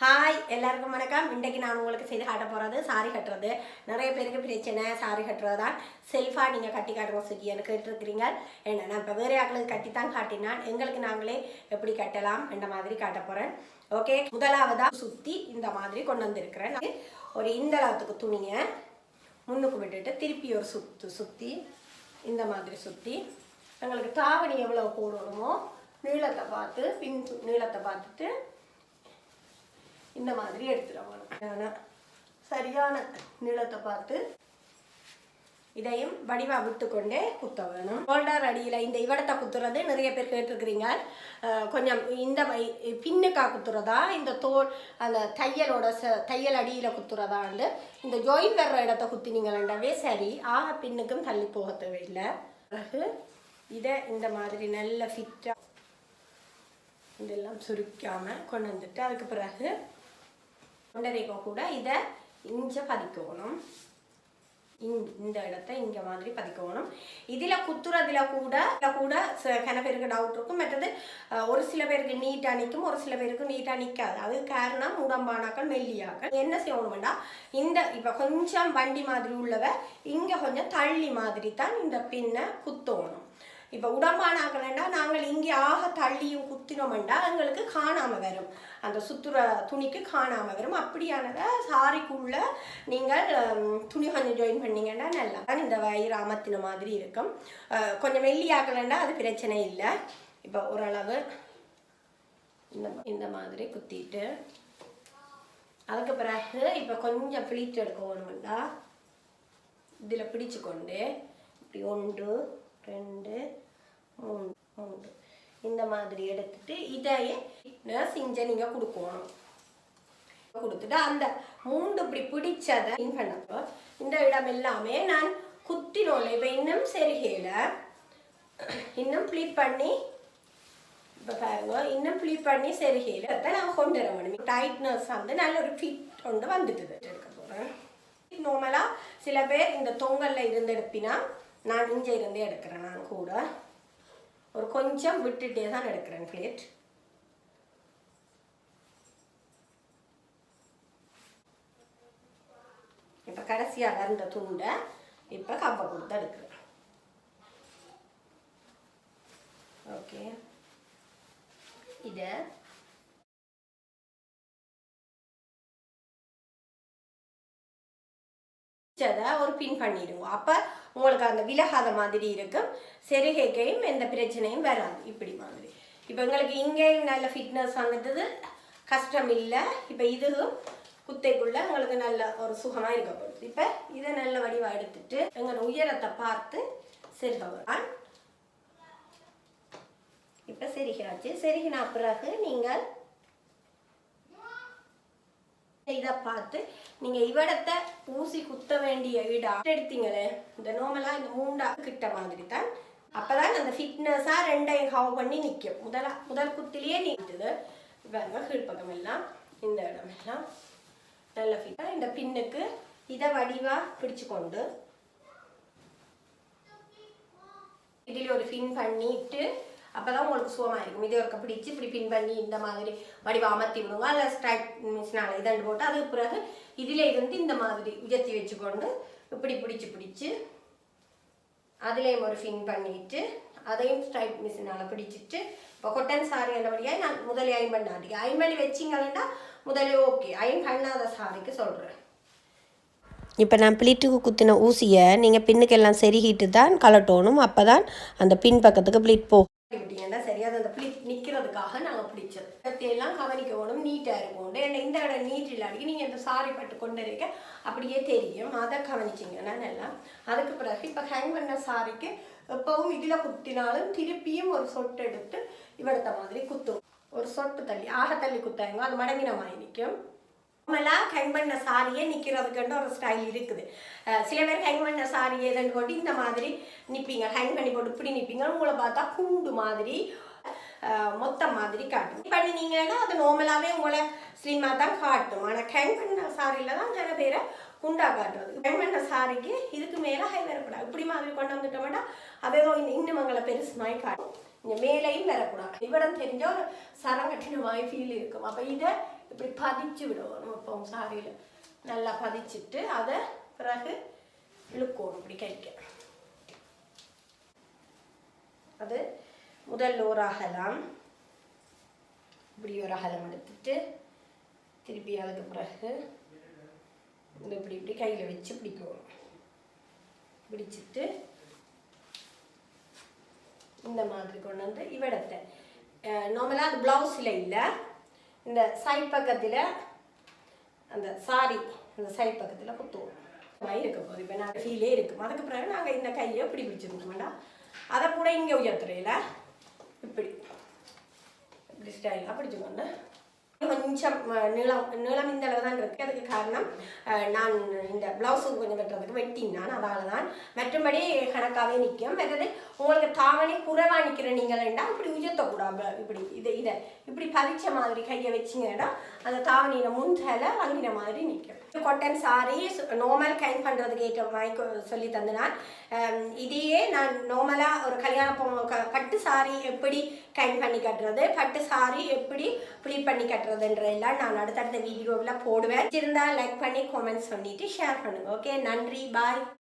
Hi எல்லாருக்கும் வணக்கம். இன்றைக்கு நான் உங்களுக்கு செய்து காட்ட போகிறது சாரி கட்டுறது. நிறைய பேருக்கு பிரச்சனை சாரி கட்டுறது தான் செல்ஃபாக நீங்கள் கட்டி காட்டுங்க சுகின்னு கேட்டிருக்கிறீங்க? என்ன நான் இப்போ வேறு ஆக்களுக்கு கட்டி தான் காட்டினான் எங்களுக்கு நாங்களே எப்படி கட்டலாம் என்ற மாதிரி காட்ட போகிறேன் ஓகே முதலாவதாக சுற்றி இந்த மாதிரி கொண்டு வந்திருக்கிறேன். ஒரு இந்த அளவுக்கு துணியை முன்னுக்கு விட்டுட்டு திருப்பி ஒரு சுத்து சுற்றி இந்த மாதிரி சுற்றி எங்களுக்கு தாவணி எவ்வளோ போடணுமோ நீளத்தை பார்த்து பின் நீளத்தை பார்த்துட்டு இந்த மாதிரி எடுத்துருவாங்க சரியான நீளத்தை பார்த்து இதையும் வடிவா விட்டுக்கொண்டே குத்த வேணும். ஷோல்டர் அடியில் இந்த இவடத்தை குத்துறது நிறைய பேர் கேட்டிருக்கிறீங்க. கொஞ்சம் இந்த வை- பின்னுக்கா குத்துறதா? இந்த தோல் அந்த தையலோட ச தையல் அடியில் குத்துறதாண்டு இந்த ஜாயின் வர்ற இடத்த குத்தினீங்களாண்டாவே சரி. ஆக பின்னுக்கும் தள்ளி போக தேவையில்லை. பிறகு இதை இந்த மாதிரி நல்ல ஃபிட்டாக இதெல்லாம் சுருக்காமல் கொண்டு வந்துட்டு அதுக்கு பிறகு கொண்டரைக்கோ கூட இதை இஞ்ச பதிக்கணும். இந்த இடத்த இங்க மாதிரி பதிக்கணும். இதுல குத்துறதுல கூட கூட ச- கன பேருக்கு டவுட் இருக்கும். மற்றது அஹ், ஒரு சில பேருக்கு நீட்டா நிற்கும் ஒரு சில பேருக்கு நீட்டா நிற்காது அது காரணம் உடம்பானாக்கள் மெல்லியாக்கள். என்ன செய்யணும்னா இந்த இப்ப கொஞ்சம் வண்டி மாதிரி உள்ளவ இங்க கொஞ்சம் தள்ளி மாதிரி தான் இந்த பின்னை குத்தணும். இப்போ உடம்பானாக்கலன்னா நாங்கள் இங்கே ஆக தள்ளியும் குத்தினோம்டா எங்களுக்கு காணாமல் வரும். அந்த சுத்துற துணிக்கு காணாமல் வரும். அப்படியானதை சாரிக்குள்ள நீங்கள் துணி கொஞ்சம் ஜாயின் பண்ணீங்கன்னா நல்லா தான் இந்த வயிறு அமர்த்தின மாதிரி இருக்கும். கொஞ்சம் மெல்லியாக்கலன்னா அது பிரச்சனை இல்லை. இப்போ ஓரளவு இந்த இந்த மாதிரி குத்திட்டு அதுக்கு பிறகு இப்போ கொஞ்சம் பிளிட் எடுக்க வேணும்டா இதில் பிடிச்சு கொண்டு இப்படி ஒன்று ரெண்டு மூணு மூன்று இந்த மாதிரி எடுத்துட்டு இதையே செஞ்ச நீங்கள் கொடுக்கணும். கொடுத்துட்டு அந்த மூண்டு இப்படி பிடிச்சதை பண்ணப்போ இந்த இடம் எல்லாமே நான் குத்தினோல இப்போ இன்னும் சரிகையில் இன்னும் ப்ளீட் பண்ணி இப்போ பாருங்க இன்னும் ப்ளீட் பண்ணி சரிகையில் அதை நான் கொண்டு வர முடியும் டைட்னஸ் வந்து நல்ல ஒரு ஃபிட் கொண்டு வந்துட்டு எடுக்க போகிறேன் நார்மலாக சில பேர் இந்த தொங்கல்ல இருந்து எடுப்பினா நான் இங்கே இருந்தே எடுக்கிறேன் நான் கூட. ஒரு கொஞ்சம் விட்டுட்டே தான் எடுக்கிறேன் பிளேட் இப்போ கடைசியாக இருந்த துண்டை இப்போ கப்பை கொடுத்து எடுக்கிறேன். ஓகே இதை ஒரு பின் பண்ணிடுவோம். அப்போ உங்களுக்கு அந்த விலகாத மாதிரி இருக்கும். செருகைக்கையும் எந்த பிரச்சனையும் வராது. இப்படி மாதிரி. இப்போ எங்களுக்கு இங்கேயும் நல்ல ஃபிட்னஸ் வந்துட்டது கஷ்டம் இல்லை இப்போ இதுவும் குத்தைக்குள்ள உங்களுக்கு நல்ல ஒரு சுகமாக இருக்க போகுது. இப்போ இதை நல்ல வடிவாக எடுத்துட்டு எங்கள் உயரத்தை பார்த்து செருகலாம் இப்போ செருகினாச்சு. செருகின பிறகு நீங்கள் இதை பார்த்து நீங்க இவடத்தை ஊசி குத்த வேண்டிய இடம் எடுத்தீங்களே? இந்த நோமலா இந்த மூண்டா கிட்ட மாதிரி தான். அப்பதான் அந்த ஃபிட்னஸா ரெண்டையும் ஹவ் பண்ணி நிற்கும் முதலா முதல் குத்திலேயே நிற்குது பாருங்க கீழ்ப்பக்கம் எல்லாம் இந்த இடம் எல்லாம். நல்ல ஃபிட்டா இந்த பின்னுக்கு இதை வடிவா பிடிச்சு கொண்டு இதில் ஒரு ஃபின் பண்ணிட்டு அப்பதான் உங்களுக்கு சுகமாக இருக்கும் இதே ஒருக்க பிடிச்சி இப்படி பின் பண்ணி இந்த மாதிரி வடிவம். அமர்த்தி விடுங்க இல்லை ஸ்ட்ரைட் மிஷினால் இதண்டு போட்டு அதுக்கு பிறகு இதில் இருந்து இந்த மாதிரி உயர்த்தி வச்சுக்கொண்டு இப்படி பிடிச்சி பிடிச்சி அதுலேயும் ஒரு ஃபின் பண்ணிட்டு அதையும் ஸ்ட்ரைட் மிஷினால் பிடிச்சிட்டு இப்போ கொட்டன் சாரி என்றபடியாக நான் முதலே அயன் பண்ணாதீங்க அயன் பண்ணி வச்சிங்கன்னா முதலே ஓகே அயன் பண்ணாத சாரிக்கு சொல்கிறேன் இப்போ நான் பிளிட்டுக்கு குத்தின ஊசியை நீங்கள் பின்னுக்கெல்லாம் செருகிட்டு தான் கலட்டணும். அப்போ தான் அந்த பின் பக்கத்துக்கு பிளிட் போகும் விட்டீங்கன்னா சரி அந்த பிளிட் நிற்கிறதுக்காக நாங்கள் பிடிச்சது பற்றியெல்லாம் கவனிக்கணும் நீட்டாக இருக்கும் ஏன்னா இந்த இடம் நீட் இல்லாட்டி நீங்கள் இந்த சாரி பட்டு கொண்டு இருக்க அப்படியே தெரியும். அதை கவனிச்சிங்கன்னா நல்லா. அதுக்கு பிறகு இப்போ ஹேங் பண்ண சாரிக்கு எப்பவும் இதில் குத்தினாலும் திருப்பியும் ஒரு சொட்டு எடுத்து இவடத்த மாதிரி குத்தும். ஒரு சொட்டு தள்ளி ஆக தள்ளி குத்தாங்க. அது மடங்கின மாதிரி நிற்கும் நார்மலாக ஹேங் பண்ண சாரியே நிற்கிறதுக்குன்ற ஒரு ஸ்டைல் இருக்குது. சில பேர் ஹேங் பண்ண சாரியே எதுன்னு போட்டு இந்த மாதிரி நிற்பீங்க ஹேங் பண்ணி போட்டு இப்படி நிற்பீங்க உங்களை பார்த்தா கூண்டு மாதிரி மொத்த மாதிரி காட்டும். பண்ணினீங்கன்னா அது நார்மலாகவே உங்களை ஸ்லிம்மாக தான் காட்டும். ஆனால் ஹேங் பண்ண சாரியில் தான் சில பேரை குண்டா காட்டுறது. ஹேங் பண்ண சாரிக்கு இதுக்கு மேலே ஹை வரக்கூடாது இப்படி மாதிரி கொண்டு வந்துட்டோம்னா அது இன்னும் இன்னும் பெருசுமாய் காட்டும். இங்கே மேலேயும் வரக்கூடாது இவடம் தெரிஞ்ச ஒரு சரங்கட்டின ஃபீல் இருக்கும். அப்போ இதை இப்படி பதிச்சு விடுவோம் இப்போ சாரியில் நல்லா பதிச்சுட்டு அதை பிறகு இழுக்கணும். இப்படி கைக்க. அது முதல் ஒரு அகலம். இப்படி ஒரு அகலம் எடுத்துட்டு திருப்பி அதுக்கு பிறகு இந்த இப்படி இப்படி கையில் வச்சு பிடிக்கணும். பிடிச்சிட்டு இந்த மாதிரி கொண்டு வந்து இவடத்தை நார்மலாக அது ப்ளவுஸில் இல்லை. இந்த சைட் பக்கத்தில் அந்த சாரி அந்த சைட் பக்கத்தில் குத்துவோம் இருக்க போகுது. இப்போ நாங்கள் ஃபீலே இருக்கும் அதுக்கு பிறகு நாங்கள் இந்த கையை இப்படி பிடிச்சிருக்க வேண்டாம் அதை கூட இங்கே உயர்த்துறையில். இப்படி. இப்படி ஸ்டைலாக பிடிச்சுக்கொண்டு கொஞ்சம் நீளம் நீளம் இந்த அளவு தான் இருக்குது அதுக்கு காரணம் நான் இந்த ப்ளவுஸுக்கு கொஞ்சம் வெட்டுறதுக்கு வெட்டினான். அதால தான் மற்றபடி கணக்காகவே நிற்கும் மற்றது உங்களுக்கு தாவணி குறைவாக நிற்கிற நீங்கள்டா இப்படி உயர்த்தக்கூடாது. இப்படி இதை இதை இப்படி பறிச்ச மாதிரி கையை வச்சிங்கன்னா அந்த தாவணியில் முன்தல வங்கின மாதிரி நிற்கும் காட்டன் சாரி நார்மல் கைன் பண்ணுறதுக்கு ஏற்ற மாதிரி சொல்லி தந்தினான் இதையே நான் நார்மலாக ஒரு கல்யாண க- பட்டு சாரி எப்படி கைன் பண்ணி கட்டுறது பட்டு சாரி எப்படி ப்ளீட் பண்ணி கட்டுறது எல்லாம் நான் அடுத்தடுத்த வீடியோவில் போடுவேன். இருந்தால் லைக் பண்ணி கமெண்ட்ஸ் சொல்லிட்டு ஷேர் பண்ணுங்க. ஓகே நன்றி பாய்